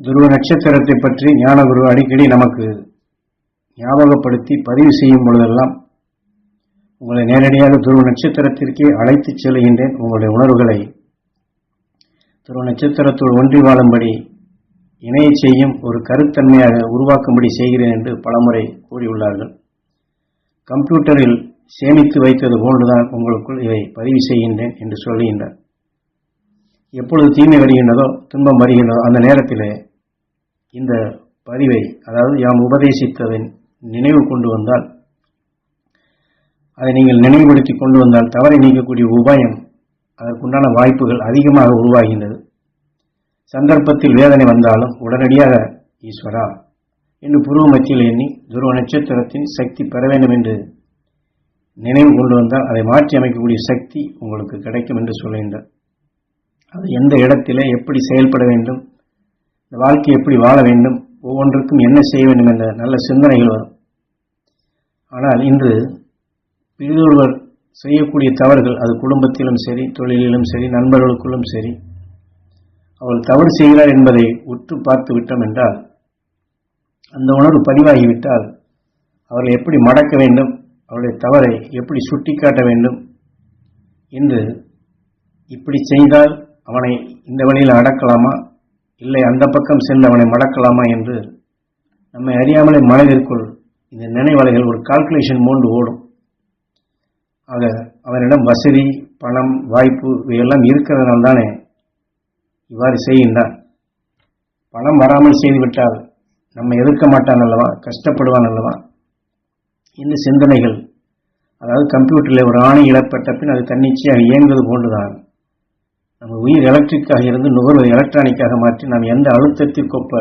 துருவ நட்சத்திரத்தை பற்றி ஞானகுரு அடிக்கடி நமக்கு ஞாபகப்படுத்தி பதிவு செய்யும் பொழுதெல்லாம் உங்களை நேரடியாக துருவ நட்சத்திரத்திற்கே அழைத்துச் செல்கின்றேன். உங்களுடைய உணர்வுகளை துருவ நட்சத்திரத்தோடு ஒன்றி வாழும்படி இணைய செய்யும் ஒரு கருத்தன்மையாக உருவாக்கும்படி செய்கிறேன் என்று பலமுறை கூறியுள்ளார்கள். கம்ப்யூட்டரில் சேமித்து வைத்தது போன்றுதான் உங்களுக்குள் இதை பதிவு செய்கின்றேன் என்று சொல்லுகின்றார் எப்பொழுது தீமை வருகின்றதோ துன்பம் வருகின்றதோ அந்த நேரத்திலே இந்த பதிவை அதாவது யாம் உபதேசித்ததை நினைவு கொண்டு வந்தால் அதை நீங்கள் நினைவுபடுத்தி கொண்டு வந்தால் தவறை நீக்கக்கூடிய உபாயம் அதற்குண்டான வாய்ப்புகள் அதிகமாக உருவாகின்றது. சந்தர்ப்பத்தில் வேதனை வந்தாலும் உடனடியாக ஈஸ்வரா! என்று புருவ மத்தியில் எண்ணி துருவ நட்சத்திரத்தின் சக்தி பெற வேண்டும் என்று நினைவு கொண்டு வந்தால் அதை மாற்றி அமைக்கக்கூடிய சக்தி உங்களுக்கு கிடைக்கும் என்று சொல்கின்றார். அது எந்த இடத்திலே எப்படி செயல்பட வேண்டும் இந்த வாழ்க்கை எப்படி வாழ வேண்டும்? ஒவ்வொன்றுக்கும் என்ன செய்ய வேண்டும் என்ற நல்ல சிந்தனைகள் வரும். ஆனால் இன்று பிரிதொருவர் செய்யக்கூடிய தவறுகள் அது குடும்பத்திலும் சரி தொழிலிலும் சரி நண்பர்களுக்குள்ளும் சரி அவள் தவறு செய்கிறார் என்பதை உற்று பார்த்து விட்டோம் என்றால் அந்த உணர்வு பதிவாகிவிட்டால் அவர்களை எப்படி மடக்க வேண்டும்? அவருடைய தவறை எப்படி சுட்டிக்காட்ட வேண்டும்? என்று இப்படி செய்தால் அவனை இந்த வழியில் அடக்கலாமா? இல்லை அந்த பக்கம் சென்று அவனை மடக்கலாமா என்று நம்மை அறியாமலே மனதிற்குள் இந்த நினைவலைகள் ஒரு கால்குலேஷன் மூண்டு ஓடும். ஆக அவனிடம் வசதி பணம் வாய்ப்பு இவையெல்லாம் இருக்கிறதுனால தானே இவ்வாறு செய்கின்றான். பணம் வராமல் செய்துவிட்டால் நம்ம எதிர்க்க மாட்டான் அல்லவா? கஷ்டப்படுவான் அல்லவா? இந்த சிந்தனைகள். அதாவது கம்ப்யூட்டரில் ஒரு ஆணை இடப்பட்ட பின் அது தன்னிச்சையாக இயங்குவது போன்றுதான். நம்ம உயிர் எலக்ட்ரிக்காக இருந்து நுகர்வு எலக்ட்ரானிக்காக மாற்றி நாம் எந்த அழுத்தத்திற்கொப்ப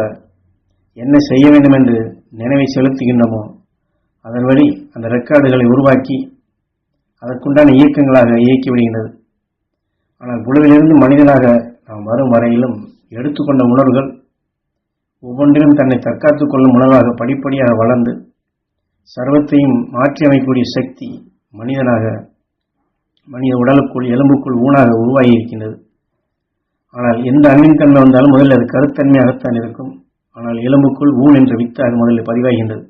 என்ன செய்ய வேண்டும் என்று நினைவை செலுத்துகின்றோமோ அதன் வழி அந்த ரெக்கார்டுகளை உருவாக்கி அதற்குண்டான இயக்கங்களாக இயக்கி விடுகின்றது. ஆனால் குழுவிலிருந்து மனிதனாக நாம் வரும் வரையிலும் எடுத்துக்கொண்ட உணர்வுகள் ஒவ்வொன்றிலும் தன்னை தற்காத்துக் கொள்ளும் உணர்வாக படிப்படியாக வளர்ந்து சர்வத்தையும் மாற்றி அமைக்கக்கூடிய சக்தி மனிதனாக மனித உடலுக்குள் எலும்புக்குள் ஊனாக உருவாகி இருக்கின்றது. ஆனால் எந்த அண்ணின் தன்மை வந்தாலும் முதலில் அது கருத்தன்மையாகத்தான் இருக்கும். ஆனால் எலும்புக்குள் ஊன் என்ற வித்தாக முதலில் பதிவாகின்றது.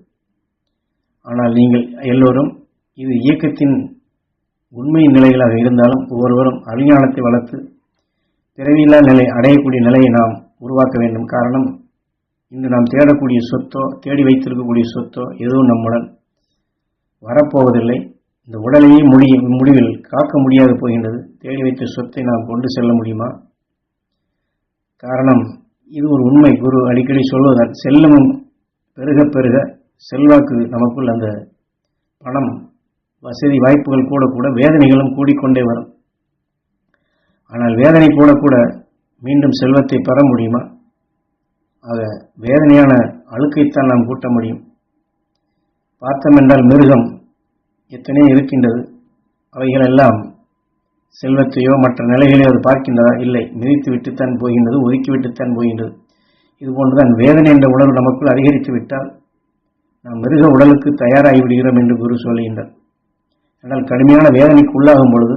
ஆனால் நீங்கள் எல்லோரும் இது இயக்கத்தின் உண்மையின் நிலைகளாக இருந்தாலும் ஒவ்வொருவரும் அறிஞானத்தை வளர்த்து பிறவியில்லா நிலை அடையக்கூடிய நிலையை நாம் உருவாக்க வேண்டும். காரணம் இன்று நாம் தேடக்கூடிய சொத்தோ தேடி வைத்திருக்கக்கூடிய சொத்தோ எதுவும் நம்முடன் வரப்போவதில்லை. இந்த உடலையே முடி முடிவில் காக்க முடியாது போகின்றது. தேடி வைத்த சொத்தை நாம் கொண்டு செல்ல முடியுமா? காரணம் இது ஒரு உண்மை. குரு அடிக்கடி சொல்வதால் செல்லமும் பெருக பெருக செல்வாக்கு நமக்குள் அந்த பணம் வசதி வாய்ப்புகள் கூட கூட வேதனைகளும் கூடிக்கொண்டே வரும். ஆனால் வேதனை கூட கூட மீண்டும் செல்வத்தை பெற முடியுமா? ஆக வேதனையான அழுக்கைத்தான் நாம் கூட்ட முடியும். பார்த்தமென்றால் மிருகம் எத்தனையோ இருக்கின்றது. அவைகளெல்லாம் செல்வத்தையோ மற்ற நிலைகளையோ அது பார்க்கின்றதா? இல்லை. மிதித்துவிட்டுத்தான் போகின்றது ஒதுக்கிவிட்டுத்தான் போகின்றது. இது போன்றுதான் வேதனை என்ற உணர்வு நமக்குள் அதிகரித்து விட்டால் நாம் மிருக உடலுக்கு தயாராகி விடுகிறோம் என்று குரு சொல்கின்றார். ஆனால் கடுமையான வேதனைக்கு உள்ளாகும் பொழுது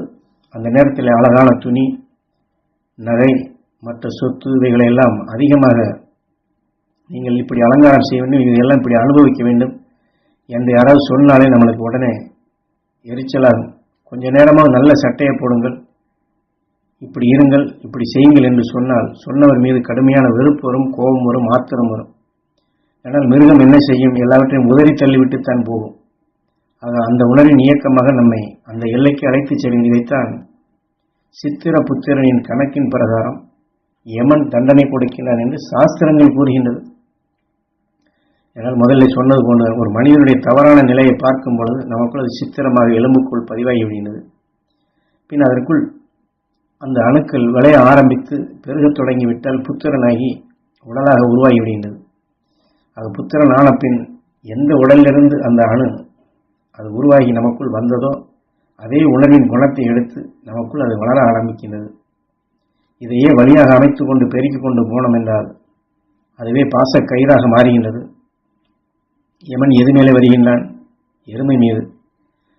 அந்த நேரத்தில் அழகான துணி நகை மற்ற சொத்து இவைகளை எல்லாம் அதிகமாக நீங்கள் இப்படி அலங்காரம் செய்ய வேண்டும் இதையெல்லாம் இப்படி அனுபவிக்க வேண்டும் என்று யாராவது சொன்னாலே நம்மளுக்கு உடனே எரிச்சலாகும். கொஞ்ச நேரமாக நல்ல சட்டையை போடுங்கள். இப்படி இருங்கள் இப்படி செய்யுங்கள் என்று சொன்னால் சொன்னவர் மீது கடுமையான வெறுப்பு வரும் கோபம் வரும் ஆத்திரம் வரும். ஆனால் மிருகம் என்ன செய்யும்? எல்லாவற்றையும் உதறி தள்ளிவிட்டுத்தான் போகும். ஆக அந்த உணரின் இயக்கமாக நம்மை அந்த எல்லைக்கு அழைத்துச் செல்லும் இதைத்தான் சித்திர புத்திரனின் கணக்கின் பிரகாரம் யமன் தண்டனை கொடுக்கிறான் என்று சாஸ்திரங்கள் கூறுகின்றது. என்னால் முதல்ல சொன்னது போன்ற ஒரு மனிதனுடைய தவறான நிலையை பார்க்கும் பொழுது நமக்குள் அது சித்திரமாக எலும்புக்குள் பதிவாகி விடுகிறது. பின் அதற்குள் அந்த அணுக்கள் விளைய ஆரம்பித்து பெருகத் தொடங்கிவிட்டால் புத்திரனாகி உடலாக உருவாகி விடுகின்றது. அது புத்திரன் ஆன பின் எந்த உடலிலிருந்து அந்த அணு அது உருவாகி நமக்குள் வந்ததோ அதே உணர்வின் குணத்தை எடுத்து நமக்குள் அது வளர ஆரம்பிக்கின்றது. இதையே வழியாக அமைத்து கொண்டு பெருக்கிக் கொண்டு போனோம் என்றால் அதுவே பாச கயிறாக மாறுகின்றது. யமன் எது மேலே வருகின்றான்? எருமை மீது.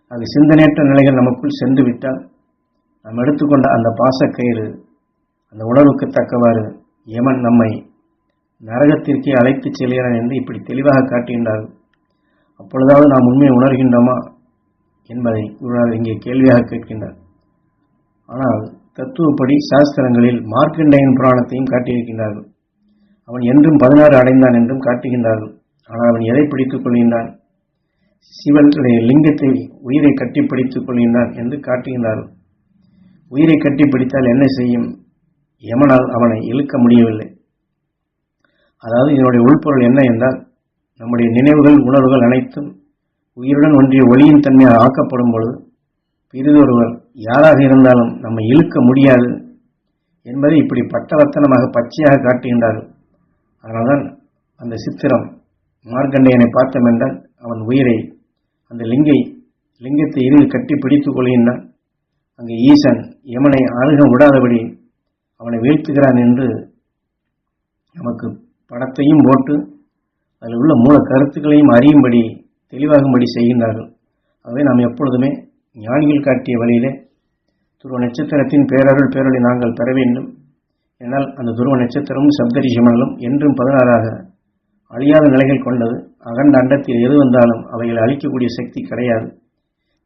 அது சிந்தனையற்ற நிலைகள் நமக்குள் சென்று விட்டால் நாம் எடுத்துக்கொண்ட அந்த பாசக்கயிறு அந்த உணர்வுக்கு தக்கவாறு யமன் நம்மை நரகத்திற்கே அழைத்துச் செல்கிறான் என்று இப்படி தெளிவாக காட்டுகின்றார்கள். அப்பொழுதாவது நாம் உண்மையை உணர்கின்றோமா என்பதை குருநாதர் இங்கே கேள்வியாக கேட்கின்றார். ஆனால் தத்துவப்படி சாஸ்திரங்களில் மார்க்கண்டையன் புராணத்தையும் காட்டியிருக்கின்றார்கள். அவன் என்றும் பதினாறு அடைந்தான் என்றும் காட்டுகின்றார்கள். ஆனால் அவன் எதை பிடித்துக் கொள்கின்றான்? சிவனுடைய லிங்கத்தை உயிரை கட்டிப்பிடித்துக் கொள்கின்றான் என்று காட்டுகின்றார்கள் உயிரை கட்டிப்பிடித்தால் என்ன செய்யும்? யமனால் அவனை இழுக்க முடியவில்லை. அதாவது இதனுடைய உள்பொருள் என்ன என்றால் நம்முடைய நினைவுகள் உணர்வுகள் அனைத்தும் உயிருடன் ஒன்றிய ஒளியின் தன்மையாக ஆக்கப்படும் பொழுது பிறிதொருவர் யாராக இருந்தாலும் நம்மை இழுக்க முடியாது என்பதை இப்படி பட்டவர்த்தனமாக பச்சையாக காட்டுகின்றார்கள். அதனால்தான் அந்த சித்திரம் மார்க்கண்டையனை பார்த்தோம் என்றால் அவன் உயிரை அந்த லிங்கை லிங்கத்தை இருந்து கட்டி பிடித்துக் கொள்கின்றான். அங்கே ஈசன் யமனை அணுக விடாதபடி அவனை வீழ்த்துகிறான் என்று நமக்கு படத்தையும் போட்டு அதில் உள்ள மூல கருத்துக்களையும் அறியும்படி தெளிவாகும்படி செய்கின்றார்கள். ஆகவே நாம் எப்பொழுதுமே ஞானிகள் காட்டிய வழியிலே துருவ நட்சத்திரத்தின் பேரருள் பேரொழி நாங்கள் பெற வேண்டும். என்னால் அந்த துருவ நட்சத்திரமும் சப்தரிஷி என்றும் பதினாறாக அழியாத நிலைகள் கொண்டது. அகண்ட அண்டத்தில் எது வந்தாலும் அவைகளை அழிக்கக்கூடிய சக்தி கிடையாது.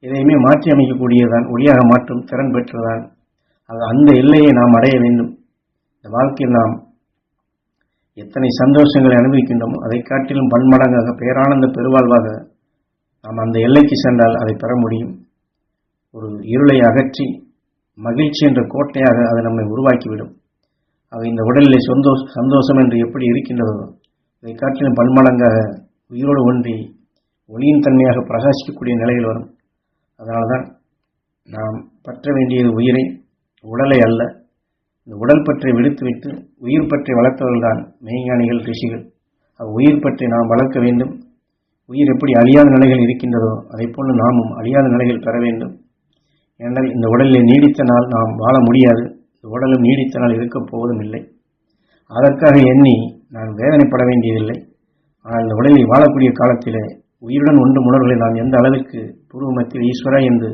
எதையுமே மாற்றி அமைக்கக்கூடியதான் ஒளியாக மாற்றும் திறன் பெற்றதான் அது அந்த எல்லையை நாம் அடைய வேண்டும். இந்த வாழ்க்கையில் நாம் எத்தனை சந்தோஷங்களை அனுபவிக்கின்றோமோ அதை காட்டிலும் பன்மடங்காக பேரானந்த பெருவாழ்வாக நாம் அந்த எல்லைக்கு சென்றால் அதை பெற முடியும். ஒரு இருளை அகற்றி மகிழ்ச்சி என்ற கோட்டையாக அதை நம்மை உருவாக்கிவிடும். அவை இந்த உடலிலே சந்தோஷ சந்தோஷம் என்று எப்படி இருக்கின்றதோ இதை காட்டிலும் பன்மடங்காக உயிரோடு ஒன்றி ஒளியின் தன்மையாக பிரகாசிக்கக்கூடிய நிலையில் வரும். அதனால்தான் நாம் பற்ற வேண்டியது உயிரை உடலை அல்ல இந்த உடல் பற்றி விடுத்துவிட்டு உயிர் பற்றி வளர்த்தவர்கள்தான் மெய்ஞானிகள் ரிஷிகள். அவ் உயிர் பற்றி நாம் வளர்க்க வேண்டும். உயிர் எப்படி அழியாத நிலைகள் இருக்கின்றதோ அதை போன்று நாமும் அழியாத நிலைகள் பெற வேண்டும். ஏனென்றால் இந்த உடலில் நீடித்த நாள் நாம் வாழ முடியாது. இந்த உடலும் நீடித்த நாள் இருக்கப் போவதும் இல்லை. அதற்காக எண்ணி நான் வேதனைப்பட வேண்டியதில்லை. ஆனால் இந்த உடலில் வாழக்கூடிய காலத்திலே உயிருடன் ஒன்று உணர்வுகளை நாம் எந்த அளவிற்கு பூர்வமத்தில் ஈஸ்வரா என்று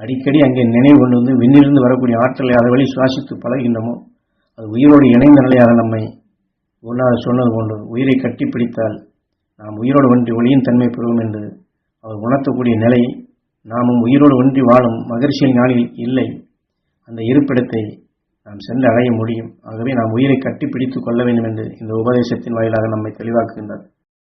அடிக்கடி அங்கே நினைவு கொண்டு வந்து விண்ணிலிருந்து வரக்கூடிய ஆற்றலை அதை வழி சுவாசித்து பழகின்றமோ அது உயிரோடு இணைந்த நிலையாக நம்மை ஒன்றாக சொன்னது போன்று உயிரை கட்டிப்பிடித்தால் நாம் உயிரோடு ஒன்றி ஒளியின் தன்மை பெறுவோம் என்று அவர் உணர்த்தக்கூடிய நிலை நாமும் உயிரோடு ஒன்றி வாழும் மகிழ்ச்சியின் நாளில் இல்லை. அந்த இருப்பிடத்தை நாம் சென்று அடைய முடியும். ஆகவே நாம் உயிரை கட்டிப்பிடித்துக் கொள்ள வேண்டும் என்று இந்த உபதேசத்தின் வாயிலாக நம்மை தெளிவாக்குகின்றார்.